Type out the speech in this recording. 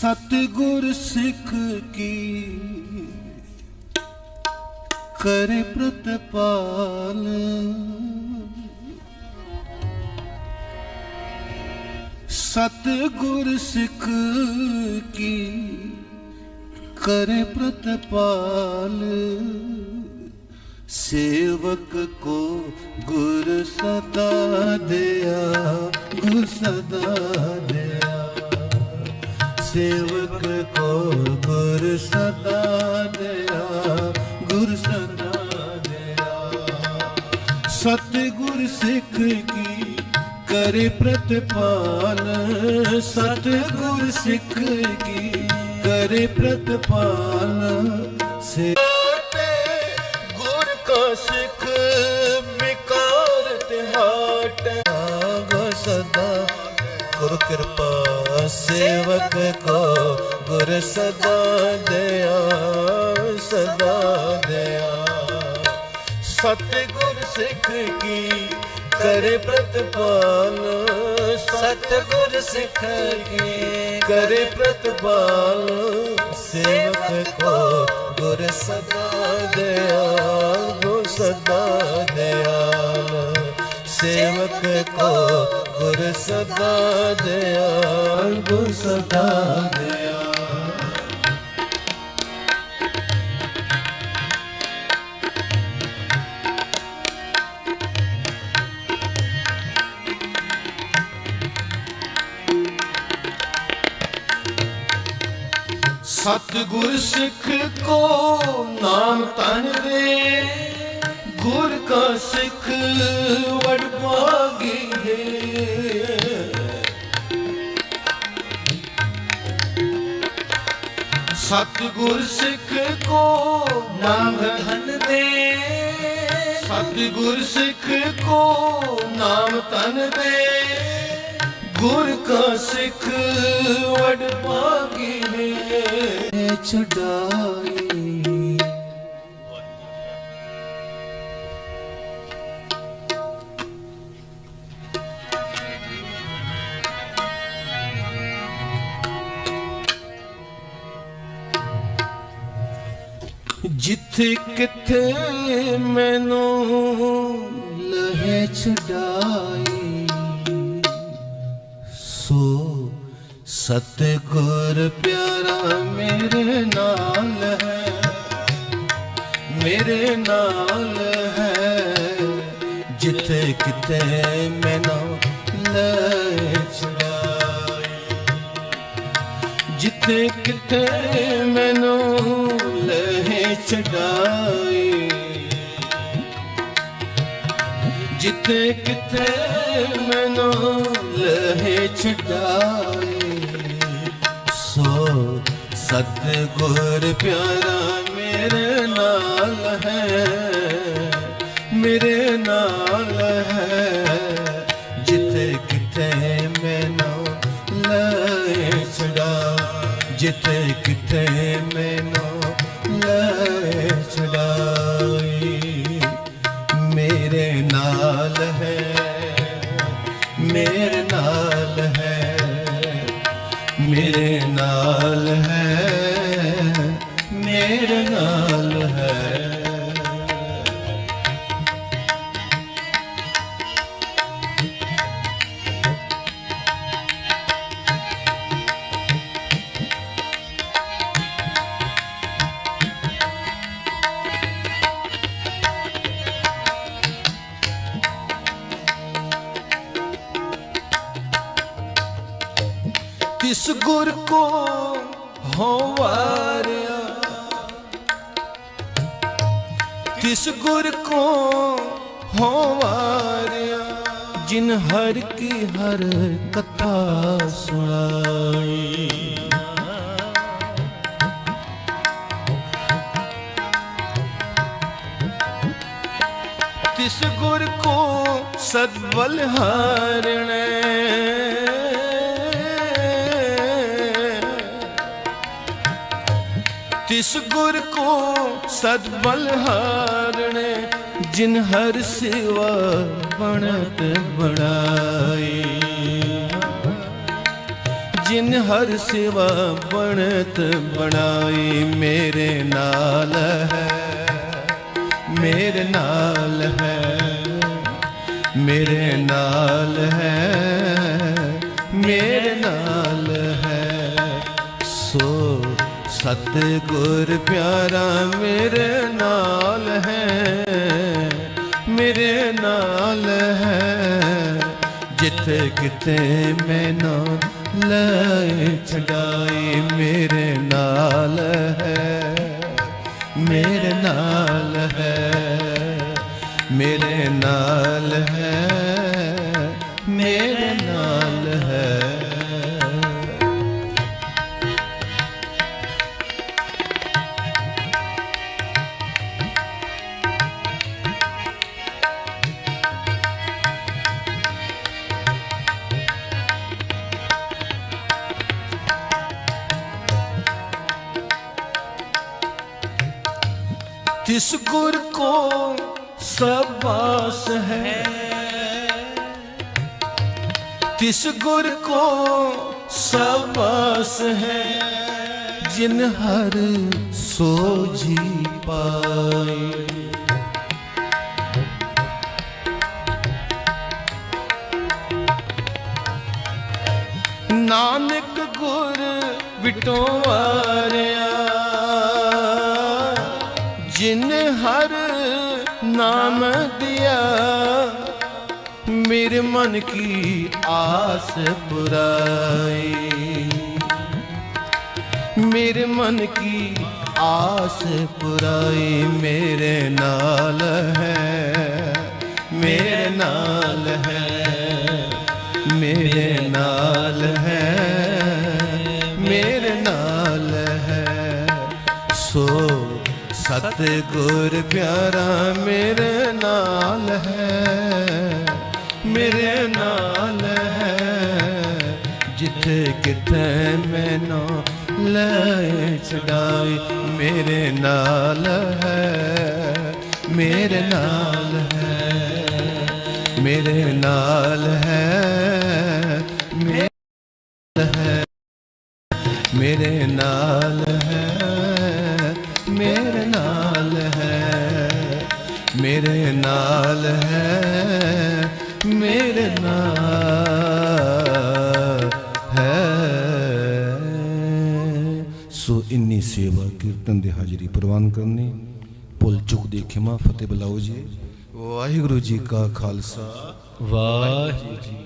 ਸਤਿਗੁਰ ਸਿੱਖ ਕੀ ਕਰੇ ਪ੍ਰਤਪਾਲ। ਸਤਿਗੁਰ ਸਿੱਖ ਕੀ ਕਰੇ ਪ੍ਰਤਪਾਲ। ਸੇਵਕ ਕੋ ਗੁਰ ਸਦਾ ਦਿਆ, ਗੁਰ ਸਦਾ ਸੇਵਕ ਕੋ ਗੁਰ ਸਦਾ ਦਿਆ ਗੁਰ ਸਦਾ ਦਿਆ ਸਤਿਗੁਰ ਸਿੱਖ ਕੀ ਕਰੇ ਪ੍ਰਤਪਾਲ? ਸਤਿਗੁਰ ਸਿੱਖ ਕੀ ਕਰੇ ਪ੍ਰਤਪਾਲ? ਸੇ ਗੁਰ ਕਾ ਗੁਰ ਕਿਰਪਾ ਸੇਵਕ ਕੋ ਗੁਰ ਸਦਾ ਦਿਆ ਸਦਾ ਦਿਆ ਸਤਿਗੁਰ ਸਿੱਖ ਕੀ ਕਰੇ ਪ੍ਰਤਪਾਲ? ਸਤਿਗੁਰ ਸਿੱਖ ਕੀ ਕਰੇ ਪ੍ਰਤਪਾਲ? ਸੇਵਕ ਕੋ ਗੁਰ ਸਦਾ ਦਿਆਲ ਗੁਰ ਸਦਾ ਦਿਆਲ ਸੇਵਕ ਕੋ ਗੁਰ ਸਦਾ ਦਿਆਲ ਗੁਰ ਸਦਾ ਦਿਆਲ ਸਤਿਗੁਰ ਸਿੱਖ ਕੋ ਨਾਮ ਤਨ ਦੇ ਗੁਰ ਕਾ ਸਿੱਖ ਵਡ ਭਾਗੀ ਹੈ। ਸਤਿਗੁਰ ਸਿੱਖ ਕੋ ਨਾਮ ਧਨ ਦੇ। ਸਤਿਗੁਰ ਸਿੱਖ ਕੋ ਨਾਮ ਧਨ ਦੇ। ਗੁਰ ਕਾ ਸਿੱਖ ਵਡ ਭਾਗੀ ਹੈ ਛਡਾਈ ਜਿੱਥੇ ਕਿੱਥੇ ਮੈਨੂੰ ਲਹੇ ਛਡਾਈ ਸੋ ਸਤਿਗੁਰ ਪਿਆਰਾ ਮੇਰੇ ਨਾਲ ਹੈ, ਮੇਰੇ ਨਾਲ ਹੈ। ਜਿੱਥੇ ਕਿਤੇ ਮੈਨੂੰ ਲੈ ਛਡਾਈ ਜਿੱਥੇ ਕਿਤੇ ਮੈਨੂੰ ਲਹੇ ਜਿੱਥੇ ਕਿਤੇ ਮੈਨੂੰ ਲਹੇ ਛਡਾਈ ਸੋ ਸਤਿਗੁਰ ਪਿਆਰਾ ਮੇਰੇ ਨਾਲ ਹੈ, ਮੇਰੇ ਨਾਲ ਹੈ। ਜਿੱਥੇ ਕਿਤੇ ਮੈਨੂੰ ਲਹੇ ਛਡਾ ਜਿੱਥੇ ਕਿਤੇ ਮੈਨੂੰ ਮੇਰੇ ਨਾਲ ਤਿਸ ਗੁਰ ਕੋ ਹੋ ਤਿਸ ਗੁਰ ਕੋ ਹੋ ਜਿਨ ਹਰ ਕੀ ਹਰ ਕਥਾ ਸੁਣਾਈ। ਤਿਸ ਗੁਰ ਕੋ ਸਦਬਲ ਹਾਰਣੇ ਤਿਸ ਗੁਰ ਕੋ ਸਦਬਲ ਹਾਰਣੇ, ਜਿਨ ਹਰ ਸੇਵਾ ਬਣਤ ਬਣਾਈ। ਜਿਨ ਹਰ ਸਿਵਾ ਬਣਤ ਬਣਾਈ, ਮੇਰੇ ਨਾਲ ਹੈ, ਮੇਰੇ ਨਾਲ ਹੈ, ਮੇਰੇ ਨਾਲ ਹੈ, ਮੇਰੇ ਸਤਿਗੁਰ ਪਿਆਰਾ ਮੇਰੇ ਨਾਲ ਹੈ, ਮੇਰੇ ਨਾਲ ਹੈ। ਜਿੱਥੇ ਕਿਤੇ ਮੈਨੂੰ ਲੈ ਛਡਾਈ ਮੇਰੇ ਨਾਲ ਹੈ, ਮੇਰੇ ਨਾਲ ਹੈ, ਮੇਰੇ ਨਾਲ ਹੈ, ਮੇਰੇ तिस गुर को सब बास है तिस गुर को सब बास है जिन हर सोझी पाए ਨਾਨਕ ਗੁਰ ਵਿਟੋਵਾਰਿਆ ਜਿਨ ਹਰ ਨਾਮ ਦਿਆ। ਮੇਰੇ ਮਨ ਕੀ ਆਸ ਪੁਰਾਈ। ਮੇਰੇ ਮਨ ਕੀ ਆਸ ਪੁਰਾਈ ਮੇਰੇ ਨਾਲ ਹੈ, ਮੇਰੇ ਨਾਲ ਹੈ, ਮੇਰੇ ਨਾਲ ਹੈ। ਸਤਿਗੁਰ ਪਿਆਰਾ ਮੇਰੇ ਨਾਲ ਹੈ, ਮੇਰੇ ਨਾਲ ਹੈ। ਜਿੱਥੇ ਕਿਤੇ ਮੈਨੂੰ ਲੈ ਛਡਾਈ ਮੇਰੇ ਨਾਲ ਹੈ, ਮੇਰੇ ਨਾਲ ਹੈ, ਮੇਰੇ ਨਾਲ ਹੈ। ਮੇਰੇ ਨਾਲ ਹੈ। ਮੇਰੇ ਨਾਲ ਹੈ, ਮੇਰੇ ਨਾਲ ਹੈ। ਸੋ ਇੰਨੀ ਸੇਵਾ ਕੀਰਤਨ ਦੀ ਹਾਜ਼ਰੀ ਪ੍ਰਵਾਨ ਕਰਨੀ, ਭੁੱਲ ਚੁੱਕ ਦੀ ਖਿਮਾ ਫਤਿਹ ਬੁਲਾਓ ਜੀ। ਵਾਹਿਗੁਰੂ ਜੀ ਕਾ ਖਾਲਸਾ। ਵਾਹਿਗੁਰੂ ਜੀ